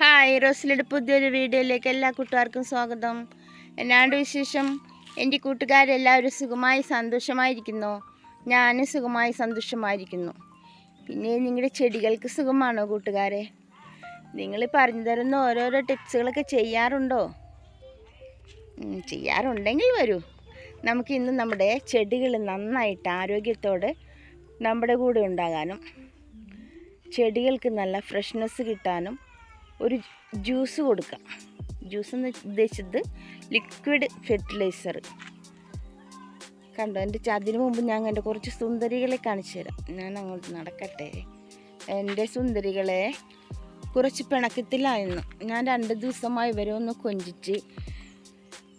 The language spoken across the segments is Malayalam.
ഹായ് റോസിലയുടെ പുതിയൊരു വീഡിയോയിലേക്ക് എല്ലാ കൂട്ടുകാർക്കും സ്വാഗതം. എന്നാണ്ട് വിശേഷം? എന്റെ കൂട്ടുകാരെല്ലാവരും സുഖമായി സന്തോഷമായിരിക്കുന്നു. ഞാനും സുഖമായി സന്തോഷമായിരിക്കുന്നു. പിന്നെ നിങ്ങളുടെ ചെടികൾക്ക് സുഖമാണോ കൂട്ടുകാരെ? നിങ്ങൾ പറഞ്ഞു തരുന്ന ഓരോരോ ടിപ്സുകളൊക്കെ ചെയ്യാറുണ്ടോ? ചെയ്യാറുണ്ടെങ്കിൽ വരൂ. നമുക്ക് ഇന്ന് നമ്മുടെ ചെടികൾ നന്നായിട്ട് ആരോഗ്യത്തോടെ നമ്മുടെ കൂടെ ഉണ്ടാകാനും ചെടികൾക്ക് നല്ല ഫ്രഷ്നെസ് കിട്ടാനും ഒരു ജ്യൂസ് കൊടുക്കാം. ജ്യൂസ് എന്ന് ഉദ്ദേശിച്ചത് ലിക്വിഡ് ഫെർട്ടിലൈസർ കണ്ടോ? എന്റെ അതിനു മുമ്പ് ഞാൻ എന്റെ കുറച്ച് സുന്ദരികളെ കാണിച്ചു തരാം. ഞാൻ അങ്ങോട്ട് നടക്കട്ടെ. എന്റെ സുന്ദരികളെ കുറച്ച് പിണക്കത്തിലായിരുന്നു. ഞാൻ രണ്ട് ദിവസമായി ഇവരെ ഒന്ന് കൊഞ്ചിച്ച്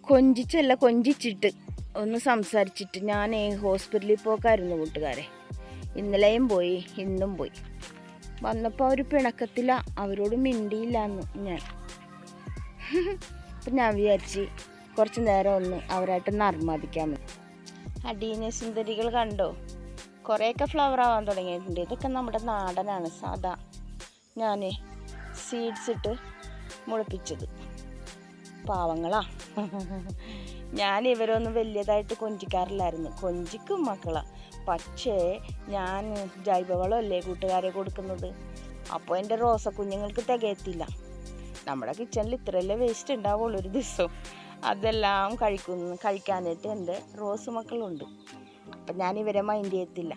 കൊഞ്ചിച്ചല്ല കൊഞ്ചിച്ചിട്ട് ഒന്ന് സംസാരിച്ചിട്ട് ഞാൻ ഹോസ്പിറ്റലിൽ പോക്കായിരുന്നു കൂട്ടുകാരെ. ഇന്നലെയും പോയി ഇന്നും പോയി. വന്നപ്പോൾ അവർ പിണക്കത്തില്ല. അവരോട് മിണ്ടിയില്ല എന്ന് ഞാൻ. അപ്പം ഞാൻ വിചാരിച്ച് കുറച്ച് നേരം ഒന്ന് അവരായിട്ട് നർമാദിക്കാമെന്ന് അടീനെ സുന്ദരികൾ കണ്ടോ? കുറേയൊക്കെ ഫ്ലവർ ആവാൻ തുടങ്ങിയിട്ടുണ്ട്. ഇതൊക്കെ നമ്മുടെ നാടനാണ് സാധാ ഞാൻ സീഡ്സ് ഇട്ട് മുളപ്പിച്ചത്. പാവങ്ങളാ. ഞാൻ ഇവരൊന്നും വലിയതായിട്ട് കൊഞ്ചിക്കാറില്ലായിരുന്നു. കൊഞ്ചിക്കും മക്കളാ. പക്ഷേ ഞാൻ ജൈവവളമല്ലേ കൂട്ടുകാരെ കൊടുക്കുന്നത്? അപ്പോൾ എന്റെ റോസ കുഞ്ഞുങ്ങൾക്ക് തികയത്തില്ല. നമ്മുടെ കിച്ചണിൽ ഇത്രയല്ലേ വേസ്റ്റ് ഉണ്ടാവുള്ളൂ ഒരു ദിവസം. അതെല്ലാം കഴിക്കുന്ന കഴിക്കാനായിട്ട് എന്റെ റോസ് മക്കളുണ്ട്. അപ്പം ഞാൻ ഇവരെ മൈൻഡ് ചെയ്യത്തില്ല.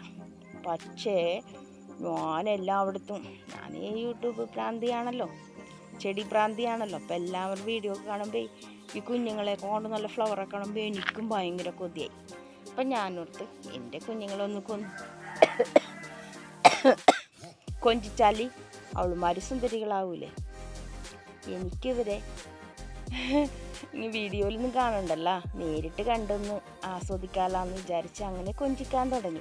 പക്ഷേ ഞാൻ എല്ലായിടത്തും ഞാൻ ഈ യൂട്യൂബ് പ്രാന്തിയാണല്ലോ ചെടി പ്രാന്തിയാണല്ലോ അപ്പം എല്ലാവരും വീഡിയോ കാണുമ്പോൾ ഈ കുഞ്ഞുങ്ങളെ കൊണ്ട് നല്ല ഫ്ലവറൊക്കെ കാണുമ്പോൾ എനിക്കും ഭയങ്കര കൊതിയായി. അപ്പം ഞാനോർത്ത് എന്റെ കുഞ്ഞുങ്ങളൊന്ന് കൊന്ന് കൊഞ്ചിച്ചാൽ അവളുമാർ സുന്ദരികളാവൂലേ? എനിക്കിവരെ ഈ വീഡിയോയിലൊന്നും കാണണ്ടല്ല? നേരിട്ട് കണ്ടൊന്ന് ആസ്വദിക്കാലാന്ന് വിചാരിച്ച് അങ്ങനെ കൊഞ്ചിക്കാൻ തുടങ്ങി.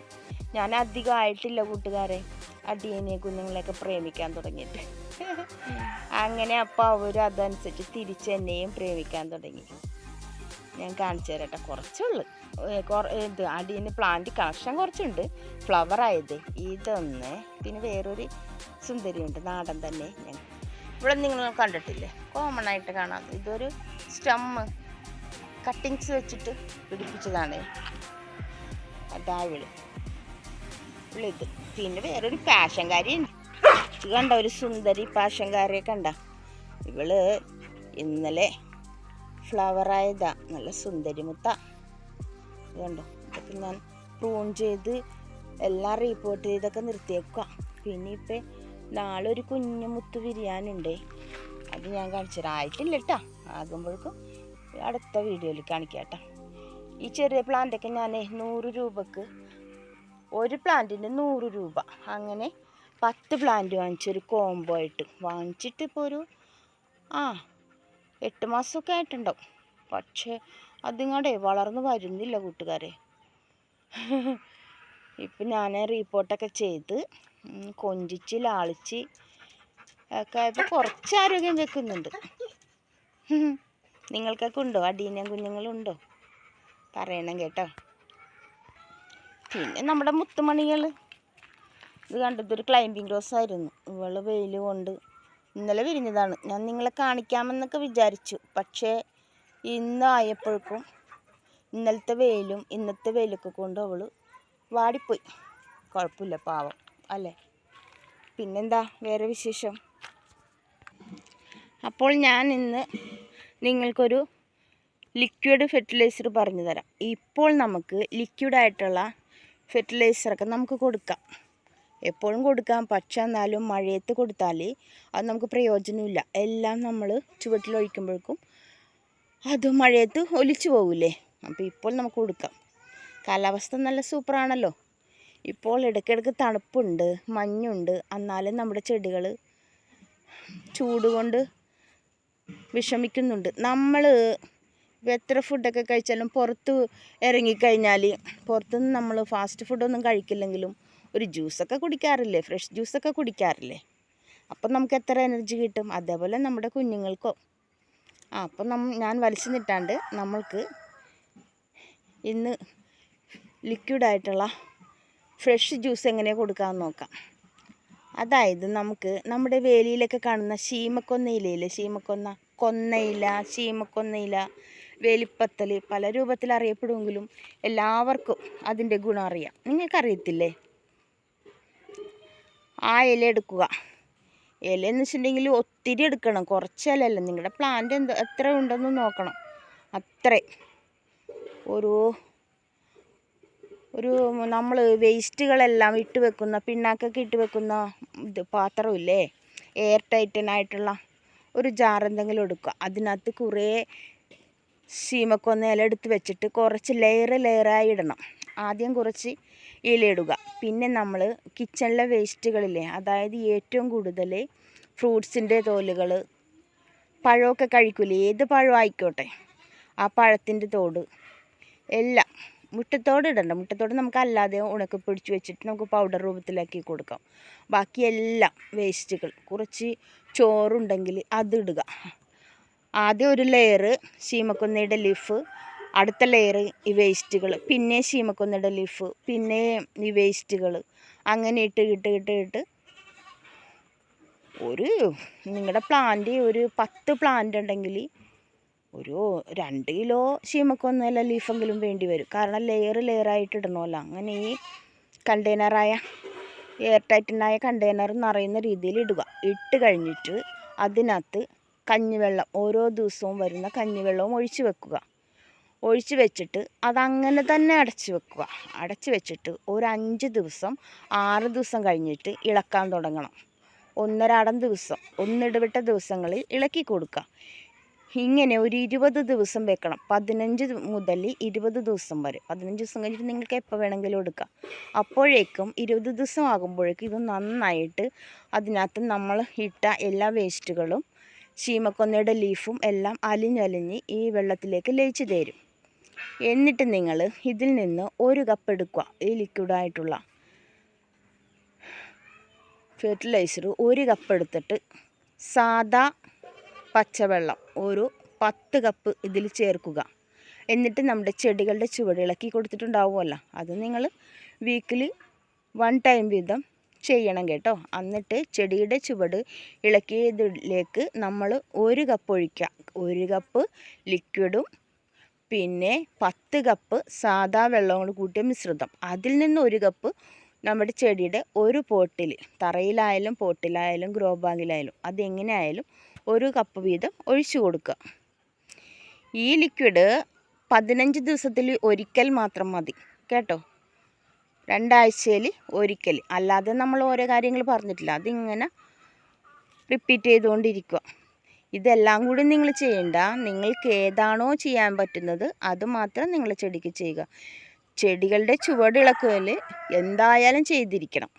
ഞാൻ അധികം ആയിട്ടില്ല കൂട്ടുകാരെ. അടിയനെ കുഞ്ഞുങ്ങളെയൊക്കെ പ്രേമിക്കാൻ തുടങ്ങിയിട്ട്. അങ്ങനെ അപ്പോൾ അവർ അതനുസരിച്ച് തിരിച്ച് എന്നെയും പ്രേമിക്കാൻ തുടങ്ങി. ഞാൻ കാണിച്ചു തരട്ടെ. കൊറ- ഇത് അടിയന് പ്ലാന്റ് കണക്ഷൻ കുറച്ചുണ്ട്. ഫ്ലവർ ആയത്. ഇതൊന്ന് പിന്നെ വേറൊരു സുന്ദരിയുണ്ട്. നാടൻ തന്നെ ഞാൻ. ഇവിടെ നിങ്ങൾ കണ്ടിട്ടില്ലേ? കോമൺ ആയിട്ട് കാണാം. ഇതൊരു സ്റ്റമ്മ് കട്ടിങ്സ് വെച്ചിട്ട് പിടിപ്പിച്ചതാണ്. അതാവിളി ഇത്. പിന്നെ വേറൊരു പാഷൻകാരി കണ്ട? ഒരു സുന്ദരി പാഷൻകാരിയെ കണ്ട? ഇവൾ ഇന്നലെ ഫ്ലവർ ആയതാ. നല്ല സുന്ദരി മുത്ത. ഇത് കണ്ടോ? ഇതൊക്കെ ഞാൻ പ്രൂൺ ചെയ്ത് എല്ലാം റീപ്പോർട്ട് ചെയ്തൊക്കെ നിർത്തിയേക്കുക പിന്നെ ഇപ്പം നാളെ ഒരു കുഞ്ഞു മുത്ത് ഉണ്ട്. അത് ഞാൻ കാണിച്ചു തരാം. ആയിട്ടില്ല കേട്ടോ ആകുമ്പോഴേക്കും അടുത്ത വീഡിയോയിൽ കാണിക്കാം കേട്ടോ ഈ ചെറിയ പ്ലാന്റൊക്കെ ഞാൻ നൂറ് രൂപക്ക് ഒരു പ്ലാന്റിന് നൂറ് രൂപ. അങ്ങനെ പത്ത് പ്ലാന്റ് വാങ്ങിച്ചൊരു കോംബോ ആയിട്ട്. വാങ്ങിച്ചിട്ട് ഇപ്പോൾ ഒരു ആ എട്ട് മാസമൊക്കെ ആയിട്ടുണ്ടാവും. പക്ഷേ അതിങ്ങടെ വളർന്നു വരുന്നില്ല കൂട്ടുകാരെ. ഇപ്പം ഞാൻ റിപ്പോർട്ടൊക്കെ ചെയ്ത് കൊഞ്ചിച്ച് ലാളിച്ച് ഒക്കെ ആയപ്പോൾ കുറച്ച് ആരോഗ്യം വെക്കുന്നുണ്ട്. നിങ്ങൾക്കൊക്കെ ഉണ്ടോ? അടീനം കുഞ്ഞുങ്ങളുണ്ടോ പറയണം കേട്ടോ. പിന്നെ നമ്മുടെ മുത്തുമണികൾ ഇത് കണ്ടതൊരു ക്ലൈമ്പിംഗ് റോസ് ആയിരുന്നു. ഇവൾ വെയിൽ കൊണ്ട് ഇന്നലെ വിരിഞ്ഞതാണ്. ഞാൻ നിങ്ങളെ കാണിക്കാമെന്നൊക്കെ വിചാരിച്ചു. പക്ഷേ ഇന്നായപ്പോഴേക്കും ഇന്നലത്തെ വെയിലും ഇന്നത്തെ വെയിലൊക്കെ കൊണ്ട് അവൾ വാടിപ്പോയി. കുഴപ്പമില്ല പാവം അല്ലേ? പിന്നെന്താ? വേറെ വിശേഷം? അപ്പോൾ ഞാൻ ഇന്ന് നിങ്ങൾക്കൊരു ലിക്വിഡ് ഫെർട്ടിലൈസർ പറഞ്ഞു തരാം. ഇപ്പോൾ നമുക്ക് ലിക്വിഡായിട്ടുള്ള ഫെർട്ടിലൈസറൊക്കെ നമുക്ക് കൊടുക്കാം. എപ്പോഴും കൊടുക്കാം. പക്ഷെ എന്നാലും മഴയത്ത് കൊടുത്താൽ അത് നമുക്ക് പ്രയോജനമില്ല. എല്ലാം നമ്മൾ ചുവട്ടിലൊഴിക്കുമ്പോഴേക്കും അത് മഴയത്ത് ഒലിച്ചു പോകില്ലേ അപ്പോൾ ഇപ്പോൾ നമുക്ക് കൊടുക്കാം. കാലാവസ്ഥ നല്ല സൂപ്പറാണല്ലോ. ഇപ്പോൾ ഇടയ്ക്കിടയ്ക്ക് തണുപ്പുണ്ട് മഞ്ഞുണ്ട്. എന്നാലും നമ്മുടെ ചെടികൾ ചൂട് കൊണ്ട് വിഷമിക്കുന്നുണ്ട് നമ്മൾ എത്ര ഫുഡൊക്കെ കഴിച്ചാലും പുറത്ത് ഇറങ്ങിക്കഴിഞ്ഞാൽ പുറത്തുനിന്ന് നമ്മൾ ഫാസ്റ്റ് ഫുഡൊന്നും കഴിക്കില്ലെങ്കിലും ഒരു ജ്യൂസൊക്കെ കുടിക്കാറില്ലേ ഫ്രഷ് ജ്യൂസൊക്കെ കുടിക്കാറില്ലേ? അപ്പം നമുക്ക് എത്ര എനർജി കിട്ടും? അതേപോലെ നമ്മുടെ കുഞ്ഞുങ്ങൾക്കോ. ആ അപ്പം നം ഞാൻ വലിച്ചു നിട്ടാണ്ട് നമ്മൾക്ക് ഇന്ന് ലിക്വിഡായിട്ടുള്ള ഫ്രഷ് ജ്യൂസ് എങ്ങനെയാണ് കൊടുക്കാമെന്ന് നോക്കാം. അതായത് നമുക്ക് നമ്മുടെ വേലിയിലൊക്കെ കാണുന്ന ശീമക്കൊന്നയിലയില്ലേ ശീമക്കൊന്ന കൊന്നയില ശീമക്കൊന്നയില വേലിപ്പത്തൽ പല രൂപത്തിൽ അറിയപ്പെടുമെങ്കിലും എല്ലാവർക്കും അതിന്റെ ഗുണം അറിയാം. നിങ്ങൾക്കറിയത്തില്ലേ? ആ ഇല എടുക്കുക. ഇല എന്ന് വെച്ചിട്ടുണ്ടെങ്കിൽ ഒത്തിരി എടുക്കണം. കുറച്ച് നിങ്ങളുടെ പ്ലാന്റ് എന്ത് എത്ര ഉണ്ടെന്ന് നോക്കണം. അത്രേ ഒരു ഒരു നമ്മൾ വേസ്റ്റുകളെല്ലാം ഇട്ട് വെക്കുന്ന പിണ്ണാക്കൊക്കെ ഇട്ട് വെക്കുന്ന ഇത് പാത്രമില്ലേ? എയർ ടൈറ്റനായിട്ടുള്ള ഒരു ജാർ എന്തെങ്കിലും എടുക്കുക. അതിനകത്ത് കുറേ സീമക്കൊന്ന ഇല എടുത്ത് വെച്ചിട്ട് കുറച്ച് ലെയർ ലെയറായി ഇടണം. ആദ്യം കുറച്ച് ഇല ഇടുക പിന്നെ നമ്മൾ കിച്ചണിലെ വേസ്റ്റുകളില്ലേ അതായത് ഏറ്റവും കൂടുതൽ ഫ്രൂട്ട്സിന്റെ തോലുകൾ പഴമൊക്കെ കഴിക്കൂലേ ഏത് പഴം ആയിക്കോട്ടെ ആ പഴത്തിന്റെ തോട് എല്ലാം. മുട്ടത്തോട് ഇടണ്ട. മുട്ടത്തോട് നമുക്ക് അല്ലാതെ ഉണക്കി പിടിച്ച് വെച്ചിട്ട് നമുക്ക് പൗഡർ രൂപത്തിലാക്കി കൊടുക്കാം. ബാക്കി എല്ലാം വേസ്റ്റുകൾ കുറച്ച് ചോറുണ്ടെങ്കിൽ ഇടുക. ആദ്യം ഒരു ലെയർ ശീമക്കൊന്നയുടെ ലീഫ് അടുത്ത ലെയർ ഈ വേസ്റ്റുകൾ പിന്നെ ശീമക്കൊന്നയുടെ ലീഫ് പിന്നെ ഈ വേസ്റ്റുകൾ അങ്ങനെ ഇട്ട് ഇട്ട് ഇട്ട് ഇട്ട്. ഒരു നിങ്ങളുടെ പ്ലാന്റ് ഒരു പത്ത് പ്ലാന്റ് ഉണ്ടെങ്കിൽ ഒരു രണ്ട് കിലോ ശീമക്കൊന്നല്ല ലീഫെങ്കിലും വേണ്ടി വരും. കാരണം ലെയർ ലെയറായിട്ട് ഇടണമല്ലോ അങ്ങനെ ഈ കണ്ടെയ്നറായ എയർ ടൈറ്റനായ കണ്ടെയ്നർ നിറയുന്ന രീതിയിൽ ഇടുക. ഇട്ട് കഴിഞ്ഞിട്ട് അതിനകത്ത് കഞ്ഞിവെള്ളം ഓരോ ദിവസവും വരുന്ന കഞ്ഞിവെള്ളവും ഒഴിച്ച് വെക്കുക. ഒഴിച്ച് വെച്ചിട്ട് അതങ്ങനെ തന്നെ അടച്ചു വെക്കുക. അടച്ച് വെച്ചിട്ട് ഒരു അഞ്ച് ദിവസം ആറ് ദിവസം കഴിഞ്ഞിട്ട് ഇളക്കാൻ തുടങ്ങണം. ഒന്നരാടം ദിവസം ഒന്നിടവിട്ട ദിവസങ്ങളിൽ ഇളക്കി കൊടുക്കുക. ഇങ്ങനെ ഒരു ഇരുപത് ദിവസം വെക്കണം. പതിനഞ്ച് മുതൽ ഇരുപത് ദിവസം വരെ. പതിനഞ്ച് ദിവസം കഴിഞ്ഞിട്ട് നിങ്ങൾക്ക് എപ്പോൾ വേണമെങ്കിലും എടുക്കാം. അപ്പോഴേക്കും ഇരുപത് ദിവസം ആകുമ്പോഴേക്കും ഇത് നന്നായിട്ട് അതിനകത്ത് നമ്മൾ ഇട്ട എല്ലാ വേസ്റ്റുകളും ചീമക്കൊന്നയുടെ ലീഫും എല്ലാം അലിഞ്ഞലിഞ്ഞ് ഈ വെള്ളത്തിലേക്ക് ലയിച്ചു തരും. എന്നിട്ട് നിങ്ങൾ ഇതിൽ നിന്ന് ഒരു കപ്പ് എടുക്കുക. ഈ ലിക്വിഡായിട്ടുള്ള ഫെർട്ടിലൈസർ ഒരു കപ്പ് എടുത്തിട്ട് സാദാ പച്ചവെള്ളം ഒരു പത്ത് കപ്പ് ഇതിൽ ചേർക്കുക. എന്നിട്ട് നമ്മുടെ ചെടികളുടെ ചുവട് ഇളക്കി കൊടുത്തിട്ടുണ്ടാവുമല്ലോ. അത് നിങ്ങൾ വീക്കിലി വൺ ടൈം വീതം ചെയ്യണം കേട്ടോ. എന്നിട്ട് ചെടിയുടെ ചുവട് ഇളക്കിയതിലേക്ക് നമ്മൾ ഒരു കപ്പ് ഒഴിക്കുക. ഒരു കപ്പ് ലിക്വിഡും പിന്നെ പത്ത് കപ്പ് സാദാ വെള്ളം കൊണ്ട് കൂട്ടിയ മിശ്രിതം. അതിൽ നിന്ന് ഒരു കപ്പ് നമ്മുടെ ചെടിയുടെ ഒരു പോട്ടിൽ തറയിലായാലും പോട്ടിലായാലും ഗ്രോ ബാഗിലായാലും അതെങ്ങനെയായാലും ഒരു കപ്പ് വീതം ഒഴിച്ചു കൊടുക്കുക. ഈ ലിക്വിഡ് പതിനഞ്ച് ദിവസത്തിൽ ഒരിക്കൽ മാത്രം മതി. കേട്ടോ? രണ്ടാഴ്ചയിൽ ഒരിക്കൽ. അല്ലാതെ നമ്മൾ ഓരോ കാര്യങ്ങൾ പറഞ്ഞിട്ടില്ല. അതിങ്ങനെ റിപ്പീറ്റ് ചെയ്തുകൊണ്ടിരിക്കുക. ഇതെല്ലാം കൂടി നിങ്ങൾ ചെയ്യണ്ട. നിങ്ങൾക്ക് ഏതാണോ ചെയ്യാൻ പറ്റുന്നത് അത് മാത്രം നിങ്ങൾ ചെടിക്ക് ചെയ്യുക. ചെടികളുടെ ചുവടിളക്കൽ എന്തായാലും ചെയ്തിരിക്കണം.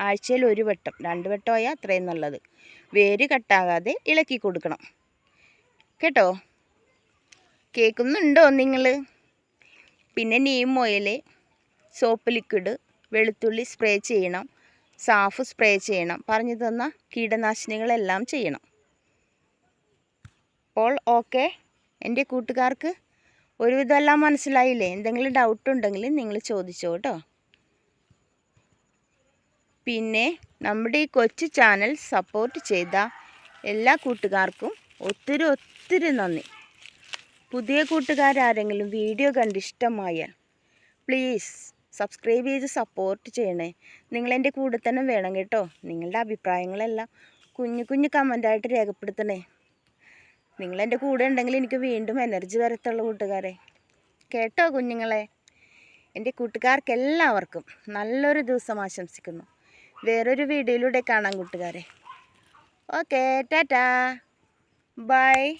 ആഴ്ചയിൽ ഒരു വട്ടം രണ്ട് വട്ടമായാൽ അത്രയും നല്ലത്. വേര് കട്ടാകാതെ ഇളക്കി കൊടുക്കണം. കേട്ടോ? കേൾക്കുന്നുണ്ടോ നിങ്ങൾ പിന്നെ നീം ഓയിൽ സോപ്പ് ലിക്വിഡ് വെളുത്തുള്ളി സ്പ്രേ ചെയ്യണം. സാഫ് സ്പ്രേ ചെയ്യണം. പറഞ്ഞു തന്ന കീടനാശിനികളെല്ലാം ചെയ്യണം. അപ്പോൾ ഓക്കെ എന്റെ കൂട്ടുകാർക്ക് ഒരുവിധമെല്ലാം മനസ്സിലായില്ലേ? എന്തെങ്കിലും ഡൗട്ട് ഉണ്ടെങ്കിൽ നിങ്ങൾ ചോദിച്ചോ കേട്ടോ. പിന്നെ നമ്മുടെ ഈ കൊച്ചു ചാനൽ സപ്പോർട്ട് ചെയ്ത എല്ലാ കൂട്ടുകാർക്കും ഒത്തിരി ഒത്തിരി നന്ദി. പുതിയ കൂട്ടുകാരാരെങ്കിലും വീഡിയോ കണ്ട് ഇഷ്ടമായാൽ പ്ലീസ് സബ്സ്ക്രൈബ് ചെയ്ത് സപ്പോർട്ട് ചെയ്യണേ. നിങ്ങളെന്റെ കൂടെ തന്നെ വേണം കേട്ടോ. നിങ്ങളുടെ അഭിപ്രായങ്ങളെല്ലാം കുഞ്ഞു കുഞ്ഞു കമന്റായിട്ട് രേഖപ്പെടുത്തണേ. നിങ്ങളെന്റെ കൂടെ ഉണ്ടെങ്കിൽ എനിക്ക് വീണ്ടും എനർജി വരത്തുള്ള കൂട്ടുകാരെ. കേട്ടോ കുഞ്ഞുങ്ങളെ? എന്റെ കൂട്ടുകാർക്കെല്ലാവർക്കും നല്ലൊരു ദിവസം ആശംസിക്കുന്നു. വേറൊരു വീഡിയോയിലൂടെ കാണാം കൂട്ടുകാരെ. Okay tata bye